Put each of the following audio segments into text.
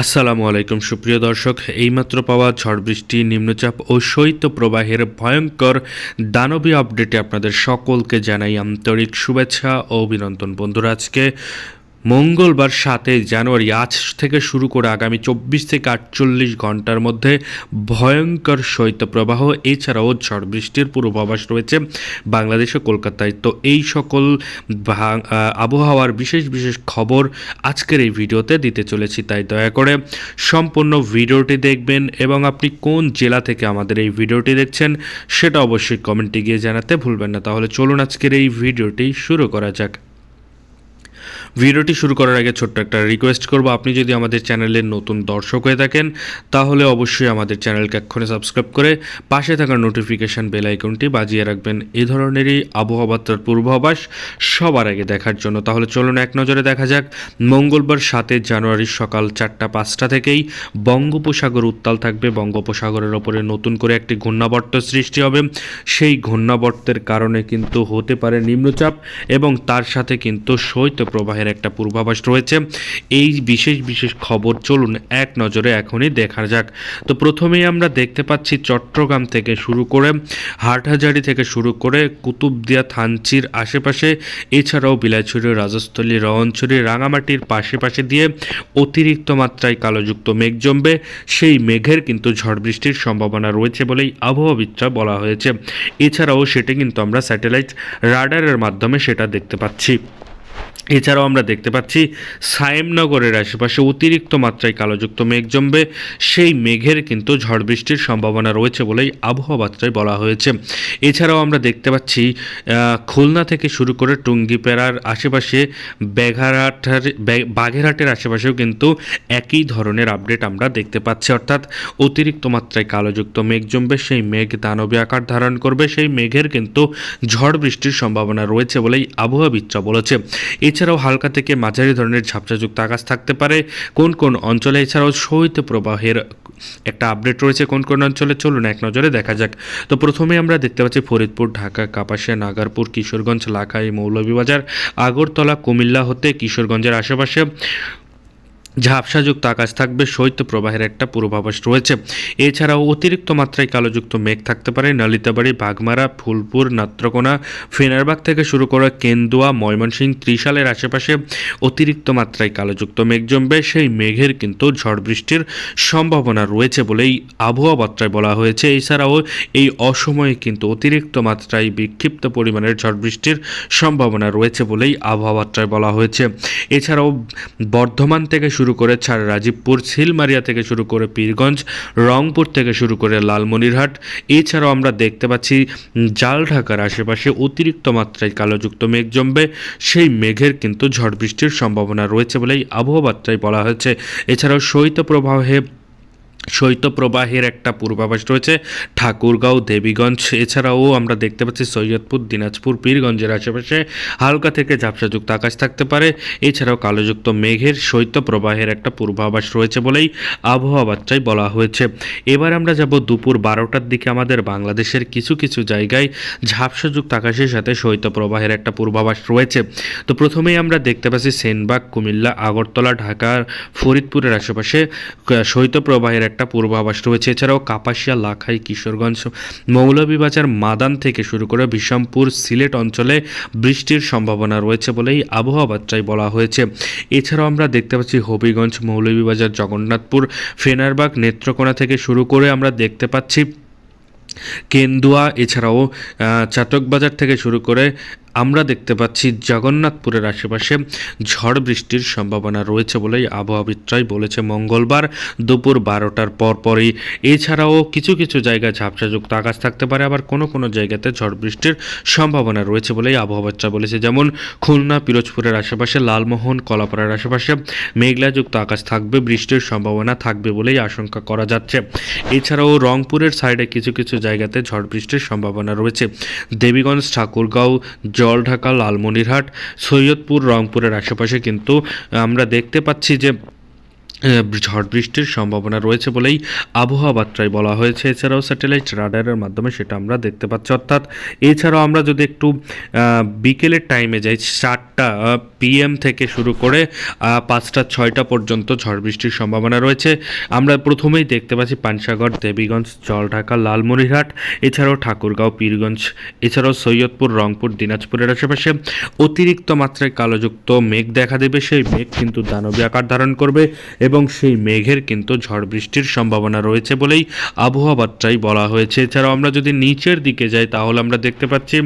আসসালামু আলাইকুম, সুপ্রিয় দর্শক। এইমাত্র পাওয়া ঝড় বৃষ্টি, নিম্নচাপ ও শৈত্য প্রবাহের ভয়ঙ্কর দানবী আপডেটে আপনাদের সকলকে জানাই আন্তরিক শুভেচ্ছা ও অভিনন্দন। বন্ধুরা, আজকে মঙ্গলবার সাতই জানুয়ারি, আজ থেকে শুরু করে আগামী চব্বিশ থেকে আটচল্লিশ ঘণ্টার মধ্যে ভয়ঙ্কর শৈত্যপ্রবাহ, এছাড়াও ঝড় বৃষ্টির পূর্বাভাস রয়েছে বাংলাদেশ কলকাতায়। তো এই সকল আবহাওয়ার বিশেষ বিশেষ খবর আজকের এই ভিডিওতে দিতে চলেছি, তাই দয়া করে সম্পূর্ণ ভিডিওটি দেখবেন এবং আপনি কোন জেলা থেকে আমাদের এই ভিডিওটি দেখছেন সেটা অবশ্যই কমেন্টে গিয়ে জানাতে ভুলবেন না। তাহলে চলুন আজকের এই ভিডিওটি শুরু করা যাক। ভিডিওটি শুরু করার আগে ছোট্ট একটা রিকোয়েস্ট করব। আপনি যদি আমাদের চ্যানেলের নতুন দর্শক হয়ে থাকেন, তাহলে অবশ্যই আমাদের চ্যানেলকে এক্ষণে সাবস্ক্রাইব করে পাশে থাকা নোটিফিকেশান বেল আইকনটি বাজিয়ে রাখবেন। এই ধরনেরই আবহাওয়া বার্তার পূর্বাভাস সবার আগে দেখার জন্য। তাহলে চলুন এক নজরে দেখা যাক। মঙ্গলবার সাতের জানুয়ারি সকাল চারটা পাঁচটা থেকেই বঙ্গোপসাগর উত্তাল থাকবে। বঙ্গোপসাগরের ওপরে নতুন করে একটি ঘূর্ণাবর্ত সৃষ্টি হবে। সেই ঘূর্ণাবর্তের কারণে কিন্তু হতে পারে নিম্নচাপ এবং তার সাথে কিন্তু শৈত্য প্রবাহের একটা পূর্বাভাস রয়েছে। এই বিশেষ বিশেষ খবর চলুন এক নজরে এখনই দেখা যাক। তো প্রথমেই আমরা দেখতে পাচ্ছি চট্টগ্রাম থেকে শুরু করে হাটহাজারি থেকে শুরু করে কুতুবদিয়া, থানচির আশেপাশে, এছাড়াও বিলাইছড়ি, রাজস্থলী রওয়ানছড়ি রাঙামাটির পাশে পাশে দিয়ে অতিরিক্ত মাত্রায় কালোযুক্ত মেঘ জমবে। সেই মেঘের কিন্তু ঝড় বৃষ্টির সম্ভাবনা রয়েছে বলেই আবহাওয়াবিদরা বলা হয়েছে। এছাড়াও সেটা কিন্তু আমরা স্যাটেলাইট রাডারের মাধ্যমে সেটা দেখতে পাচ্ছি। এছাড়াও আমরা দেখতে পাচ্ছি সায়েমনগরের আশেপাশে অতিরিক্ত মাত্রায় কালোযুক্ত মেঘ জমবে। সেই মেঘের কিন্তু ঝড় বৃষ্টির সম্ভাবনা রয়েছে বলেই আবহাওয়া বার্তায় বলা হয়েছে। এছাড়াও আমরা দেখতে পাচ্ছি খুলনা থেকে শুরু করে টুঙ্গিপেড়ার আশেপাশে, বেঘারহাটের, বে- বাগেরহাটের আশেপাশেও কিন্তু একই ধরনের আপডেট আমরা দেখতে পাচ্ছি। অর্থাৎ অতিরিক্ত মাত্রায় কালোযুক্ত মেঘ জমবে, সেই মেঘ দানবী আকার ধারণ করবে, সেই মেঘের কিন্তু ঝড় বৃষ্টির সম্ভাবনা রয়েছে বলেই আবহাওয়াবিদরা বলেছে। এছাড়াও হালকা থেকে মাঝারি ধরনের ঝাপসাযুক্ত আকাশ থাকতে পারে। কোন কোন অঞ্চলে এছাড়াও শৈত্য প্রবাহের একটা আপডেট রয়েছে, কোন কোন অঞ্চলে চলুন এক নজরে দেখা যাক। তো প্রথমে আমরা দেখতে পাচ্ছি ফরিদপুর, ঢাকা, কাপাসিয়া, নাগারপুর, কিশোরগঞ্জ, লাখাই, মৌলভীবাজার, আগরতলা, কুমিল্লা হতে কিশোরগঞ্জের আশেপাশে। ঝাপসাযুক্ত আকাশ থাকবে, শৈত্য প্রবাহের একটা পূর্বাভাস রয়েছে। এছাড়াও অতিরিক্ত মাত্রায় কালোযুক্ত মেঘ থাকতে পারে, নালিতাবাড়ি, বাগমারা, ফুলপুর, নাত্রকোনা, ফেনারবাগ থেকে শুরু করা কেন্দুয়া, ময়মনসিংহ, ত্রিশালের আশেপাশে অতিরিক্ত মাত্রায় কালোযুক্ত মেঘ জমবে। সেই মেঘের কিন্তু ঝড় বৃষ্টির সম্ভাবনা রয়েছে বলেই আবহাওয়া বার্তায় বলা হয়েছে। এছাড়াও এই অসময়ে কিন্তু অতিরিক্ত মাত্রায় বিক্ষিপ্ত পরিমাণের ঝড় বৃষ্টির সম্ভাবনা রয়েছে বলেই আবহাওয়া বার্তায় বলা হয়েছে। এছাড়াও বর্ধমান থেকে শুরু করে ছাড় রাজীবপুর সিলমারিয়া থেকে শুরু করে পীরগঞ্জ, রংপুর থেকে শুরু করে লালমনিরহাট। এছাড়াও আমরা দেখতে পাচ্ছি, জাল ঢাকার আশেপাশে অতিরিক্ত মাত্রায় কালোযুক্ত মেঘ জমবে। সেই মেঘের কিন্তু ঝড় বৃষ্টির সম্ভাবনা রয়েছে বলেই আবহাওয়া বার্তায় বলা হয়েছে। এছাড়াও শৈত্যপ্রবাহে শৈত্যপ্রবাহের একটা পূর্বাভাস রয়েছে। ঠাকুরগাঁও, দেবীগঞ্জ, এছাড়াও আমরা দেখতে পাচ্ছি সৈয়দপুর, দিনাজপুর, পীরগঞ্জের আশেপাশে হালকা থেকে ঝাপসাযুক্ত আকাশ থাকতে পারে। এছাড়াও কালোযুক্ত মেঘের শৈত্যপ্রবাহের একটা পূর্বাভাস রয়েছে বলেই আবহাওয়া বার্তায় বলা হয়েছে। এবার আমরা যাব দুপুর বারোটার দিকে আমাদের বাংলাদেশের কিছু কিছু জায়গায় ঝাপসাযুক্ত আকাশের সাথে শৈত্যপ্রবাহের একটা পূর্বাভাস রয়েছে। তো প্রথমেই আমরা দেখতে পাচ্ছি সেনবাগ, কুমিল্লা, আগরতলা, ঢাকা, ফরিদপুরের আশেপাশে শৈত্যপ্রবাহের একটা পূর্বাভাস রয়েছে। এছাড়াও কাপাসিয়া, লাখাই, কিশোরগঞ্জ মৌলভীবাজার মাদান থেকে শুরু করে বিষমপুর সিলেট অঞ্চলে বৃষ্টির সম্ভাবনা রয়েছে বলেই আবহাওয়া বার্তায় বলা হয়েছে। এছাড়াও আমরা দেখতে পাচ্ছি হবিগঞ্জ মৌলভীবাজার জগন্নাথপুর, ফেনারবাগ, নেত্রকোনা থেকে শুরু করে আমরা দেখতে পাচ্ছি কেন্দুয়া, এছাড়াও চাতকবাজার থেকে শুরু করে আমরা দেখতে পাচ্ছি জগন্নাথপুরের আশেপাশে ঝড় বৃষ্টির সম্ভাবনা রয়েছে বলেই আবহাওয়াবিদরাই বলেছে মঙ্গলবার দুপুর বারোটার পরপরই এছাড়াও কিছু কিছু জায়গায় ঝাপসাযুক্ত আকাশ থাকতে পারে, আবার কোনো কোনো জায়গাতে ঝড় বৃষ্টির সম্ভাবনা রয়েছে বলেই আবহাওয়াবিদরা বলেছে। যেমন খুলনা, পিরোজপুরের আশেপাশে, লালমোহন, কলাপাড়ার আশেপাশে মেঘলাযুক্ত আকাশ থাকবে, বৃষ্টির সম্ভাবনা থাকবে বলেই আশঙ্কা করা যাচ্ছে। এছাড়াও রংপুরের সাইডে কিছু কিছু জায়গাতে ঝড় বৃষ্টির সম্ভাবনা রয়েছে। দেবীগঞ্জ, ঠাকুরগাঁও জলঢাকা লালমনিরহাট সৈয়দপুর রংপুরের আশেপাশে। কিন্তু আমরা দেখতে পাচ্ছি যে ঝড় বৃষ্টির সম্ভাবনা রয়েছে বলেই আবহাওয়া বার্তায় বলা হয়েছে। এছাড়াও স্যাটেলাইট রাডারের মাধ্যমে সেটা আমরা দেখতে পাচ্ছি। অর্থাৎ এছাড়াও আমরা যদি একটু বিকেলের টাইমে যাই চারটা পিএম থেকে শুরু করে পাঁচটা, ছয়টা পর্যন্ত ঝড় বৃষ্টির সম্ভাবনা রয়েছে। আমরা প্রথমেই দেখতে পাচ্ছি পানসাগর, দেবীগঞ্জ, জলঢাকা, লালমনিরহাট, এছাড়াও ঠাকুরগাঁও, পীরগঞ্জ, এছাড়াও সৈয়দপুর, রংপুর, দিনাজপুরের আশেপাশে অতিরিক্ত মাত্রায় কালোযুক্ত মেঘ দেখা দেবে। সেই মেঘ কিন্তু দানবী আকার ধারণ করবে এবং সেই মেঘের কিন্তু ঝড় বৃষ্টির সম্ভাবনা রয়েছে বলেই আবহাওয়া বার্তায় বলা হয়েছে। এছাড়াও আমরা যদি নিচের দিকে যাই, তাহলে আমরা দেখতে পাচ্ছি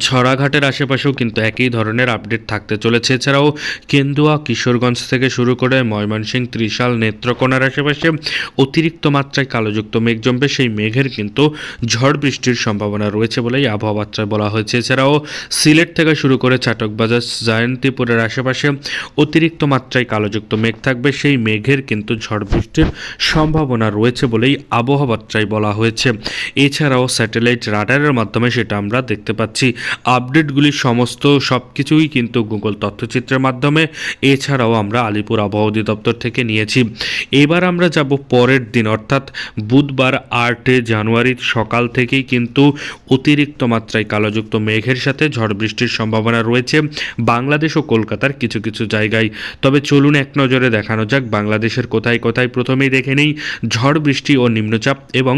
ছড়াঘাটের আশেপাশেও কিন্তু একই ধরনের আপডেট থাকতে চলেছে। এছাড়াও কেন্দুয়া, কিশোরগঞ্জ থেকে শুরু করে ময়মনসিংহ, ত্রিশাল, নেত্রকোনার আশেপাশে অতিরিক্ত মাত্রায় কালোযুক্ত মেঘ জমবে। সেই মেঘের কিন্তু ঝড় বৃষ্টির সম্ভাবনা রয়েছে বলেই আবহাওয়া বলা হয়েছে। এছাড়াও সিলেট থেকে শুরু করে চাটকবাজার, জয়ন্তীপুরের আশেপাশে অতিরিক্ত মাত্রায় কালোযুক্ত মেঘ থাকবে। সেই মেঘের কিন্তু ঝড় বৃষ্টির সম্ভাবনা রয়েছে বলেই আবহাওয়া বলা হয়েছে। এছাড়াও স্যাটেলাইট রাডারের মাধ্যমে সেটা আমরা দেখতে পাচ্ছি। আপডেটগুলি সমস্ত সব কিছুই কিন্তু গুগল তথ্যচিত্রের মাধ্যমে। এছাড়াও আমরা আলিপুর আবহাওয়া অধিদপ্তর থেকে নিয়েছি। এবার আমরা যাব পরের দিন, অর্থাৎ বুধবার আটে জানুয়ারির সকাল থেকেই কিন্তু অতিরিক্ত মাত্রায় কালোযুক্ত মেঘের সাথে ঝড় বৃষ্টির সম্ভাবনা রয়েছে বাংলাদেশ ও কলকাতার কিছু কিছু জায়গায়। তবে চলুন এক নজরে দেখানো যাক, বাংলাদেশের কোথায় কোথায় প্রথমেই দেখে নেই ঝড় বৃষ্টি ও নিম্নচাপ এবং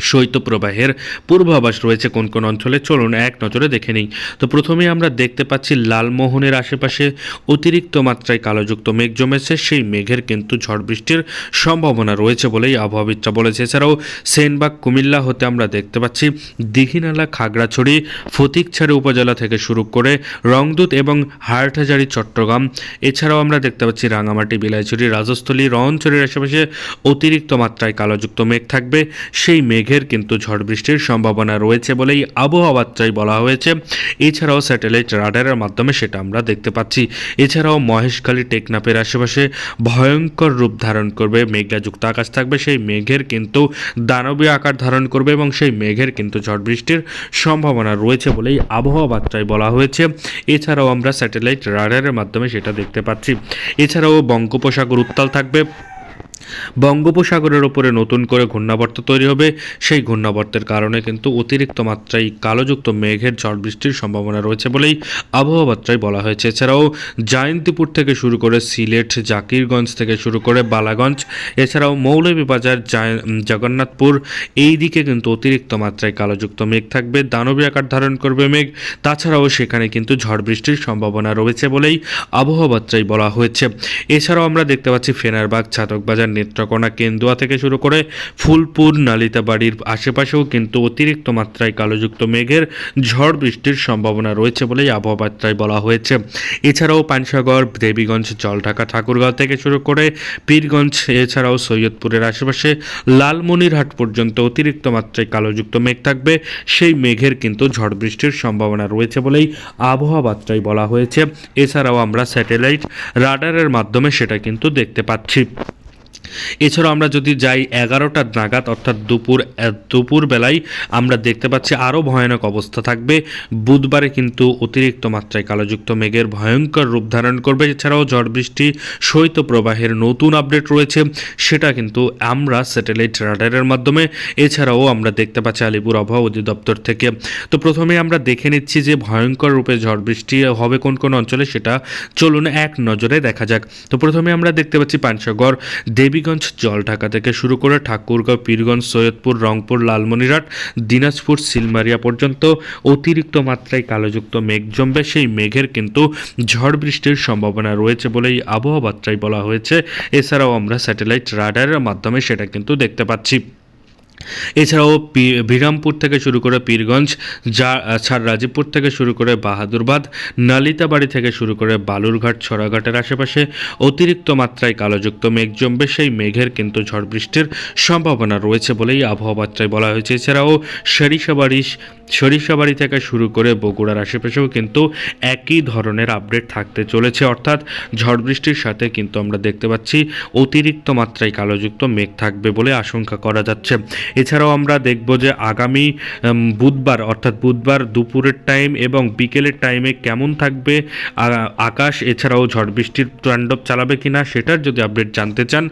শৈত্যপ্রবাহের পূর্বাভাস রয়েছে কোন কোন অঞ্চলে? চলুন এক নজরে দেখে নিই। তো প্রথমে আমরা দেখতে পাচ্ছি লালমোহনের আশেপাশে অতিরিক্ত মাত্রায় কালোযুক্ত মেঘ জমেছে। সেই মেঘের কিন্তু ঝড় বৃষ্টির সম্ভাবনা রয়েছে বলেই আবহাওয়াবিদরা বলেছে। এছাড়াও সেনবাগ, কুমিল্লা হতে আমরা দেখতে পাচ্ছি দীঘিনালা, খাগড়াছড়ি, ফতিকছড়ি উপজেলা থেকে শুরু করে রংদূত এবং হাটহাজারি, চট্টগ্রাম। এছাড়াও আমরা দেখতে পাচ্ছি রাঙামাটি, বিলাইছড়ি, রাজস্থলী রহনছড়ির আশেপাশে অতিরিক্ত মাত্রায় কালোযুক্ত মেঘ থাকবে। সেই মেঘের কিন্তু ঝড় বৃষ্টির সম্ভাবনা রয়েছে বলেই আবহাওয়া বার্তায় বলা হয়েছে। এছাড়াও স্যাটেলাইট রাডারের মাধ্যমে সেটা আমরা দেখতে পাচ্ছি। এছাড়াও মহেশখালী টেকনাপের আশেপাশে ভয়ঙ্কর রূপ ধারণ করবে। মেঘাযুক্ত আকাশ থাকবে, সেই মেঘের কিন্তু দানবীয় আকার ধারণ করবে এবং সেই মেঘের কিন্তু ঝড় বৃষ্টির সম্ভাবনা রয়েছে বলেই আবহাওয়া বলা হয়েছে। এছাড়াও আমরা স্যাটেলাইট রাডারের মাধ্যমে সেটা দেখতে পাচ্ছি। এছাড়াও বঙ্গোপসাগর উত্তাল থাকবে। বঙ্গোপসাগরের ওপরে নতুন করে ঘূর্ণাবর্ত তৈরি হবে। সেই ঘূর্ণাবর্তের কারণে কিন্তু অতিরিক্ত মাত্রায় কালোযুক্ত মেঘের ঝড় বৃষ্টির সম্ভাবনা রয়েছে বলেই আবহাওয়া বার্তায় বলা হয়েছে। এছাড়াও জয়ন্তীপুর থেকে শুরু করে সিলেট, জাকিরগঞ্জ থেকে শুরু করে বালাগঞ্জ, এছাড়াও মৌলভীবাজার জগন্নাথপুর, এই দিকে কিন্তু অতিরিক্ত মাত্রায় কালোযুক্ত মেঘ থাকবে। দানবী আকার ধারণ করবে মেঘ। তাছাড়াও সেখানে কিন্তু ঝড় বৃষ্টির সম্ভাবনা রয়েছে বলেই আবহাওয়া বার্তায় বলা হয়েছে। এছাড়াও আমরা দেখতে পাচ্ছি ফেনারবাগ, ছাতকবাজার নেত্রকোনা কেন্দুয়া থেকে শুরু করে ফুলপুর, নালিতাবাড়ির আশেপাশেও কিন্তু অতিরিক্ত মাত্রায় কালোযুক্ত মেঘের ঝড় বৃষ্টির সম্ভাবনা রয়েছে বলেই আবহাওয়া বার্তায় বলা হয়েছে। এছাড়াও পানসাগর, দেবীগঞ্জ, জলঢাকা, ঠাকুরগাঁও থেকে শুরু করে পীরগঞ্জ, এছাড়াও সৈয়দপুরের আশেপাশে লালমনিরহাট পর্যন্ত অতিরিক্ত মাত্রায় কালোযুক্ত মেঘ থাকবে। সেই মেঘের কিন্তু ঝড় বৃষ্টির সম্ভাবনা রয়েছে বলেই আবহাওয়া বার্তায় বলা হয়েছে। এছাড়াও আমরা স্যাটেলাইট রাডারের মাধ্যমে সেটা কিন্তু দেখতে পাচ্ছি। এছাড়াও আমরা যদি যাই এগারোটা নাগাদ, অর্থাৎ দুপুর দুপুর বেলায় আমরা দেখতে পাচ্ছি আরও ভয়ানক অবস্থা থাকবে। বুধবারে কিন্তু অতিরিক্ত মাত্রায় কালোযুক্ত মেঘের ভয়ঙ্কর রূপ ধারণ করবে। এছাড়াও ঝড় বৃষ্টি, শৈত্যপ্রবাহের নতুন আপডেট রয়েছে। সেটা কিন্তু আমরা স্যাটেলাইট রাডারের মাধ্যমে। এছাড়াও আমরা দেখতে পাচ্ছি আলিপুর আবহাওয়া অধিদপ্তর থেকে। তো প্রথমে আমরা দেখে নিচ্ছি যে ভয়ঙ্কর রূপে ঝড় বৃষ্টি হবে কোন কোন অঞ্চলে, সেটা চলুন এক নজরে দেখা যাক। তো প্রথমে আমরা দেখতে পাচ্ছি পাঞ্চগড় দেবীগঞ্জ জলঢাকা থেকে শুরু করে ঠাকুরগাঁও, পীরগঞ্জ, সৈয়দপুর, রংপুর, লালমনিরহাট, দিনাজপুর, সিলমারিয়া পর্যন্ত অতিরিক্ত মাত্রায় কালোযুক্ত মেঘ জমবে। সেই মেঘের কিন্তু ঝড় বৃষ্টির সম্ভাবনা রয়েছে বলেই আবহাওয়া বার্তায় বলা হয়েছে। এছাড়াও আমরা স্যাটেলাইট রাডারের মাধ্যমে সেটা কিন্তু দেখতে পাচ্ছি। এছাড়াও বিরামপুর থেকে শুরু করে পীরগঞ্জ, যা ছাড় রাজীবপুর থেকে শুরু করে বাহাদুরবাদ, নালিতাবাড়ি থেকে শুরু করে বালুরঘাট, ছড়াঘাটের আশেপাশে অতিরিক্ত মাত্রায় কালোযুক্ত মেঘ জমবে। সেই মেঘের কিন্তু ঝড় বৃষ্টির সম্ভাবনা রয়েছে বলেই আবহাওয়া বলা হয়েছে। এছাড়াও সরিষাবাড়ি সরিষাবাড়ি থেকে শুরু করে বগুড়ার আশেপাশেও কিন্তু একই ধরনের আপডেট থাকতে চলেছে। অর্থাৎ ঝড় বৃষ্টির সাথে কিন্তু আমরা দেখতে পাচ্ছি অতিরিক্ত মাত্রায় কালোযুক্ত মেঘ থাকবে বলে আশঙ্কা করা যাচ্ছে। এছাড়াও আমরা দেখব যে আগামী বুধবার, অর্থাৎ বুধবার দুপুরের টাইম এবং বিকেলের টাইমে কেমন থাকবে আকাশ, এছাড়াও ঝড় বৃষ্টির তাণ্ডব চালাবে কি না সেটার যদি আপডেট জানতে চান,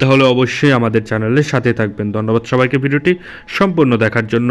তাহলে অবশ্যই আমাদের চ্যানেলের সাথে থাকবেন। ধন্যবাদ সবাইকে ভিডিওটি সম্পূর্ণ দেখার জন্য।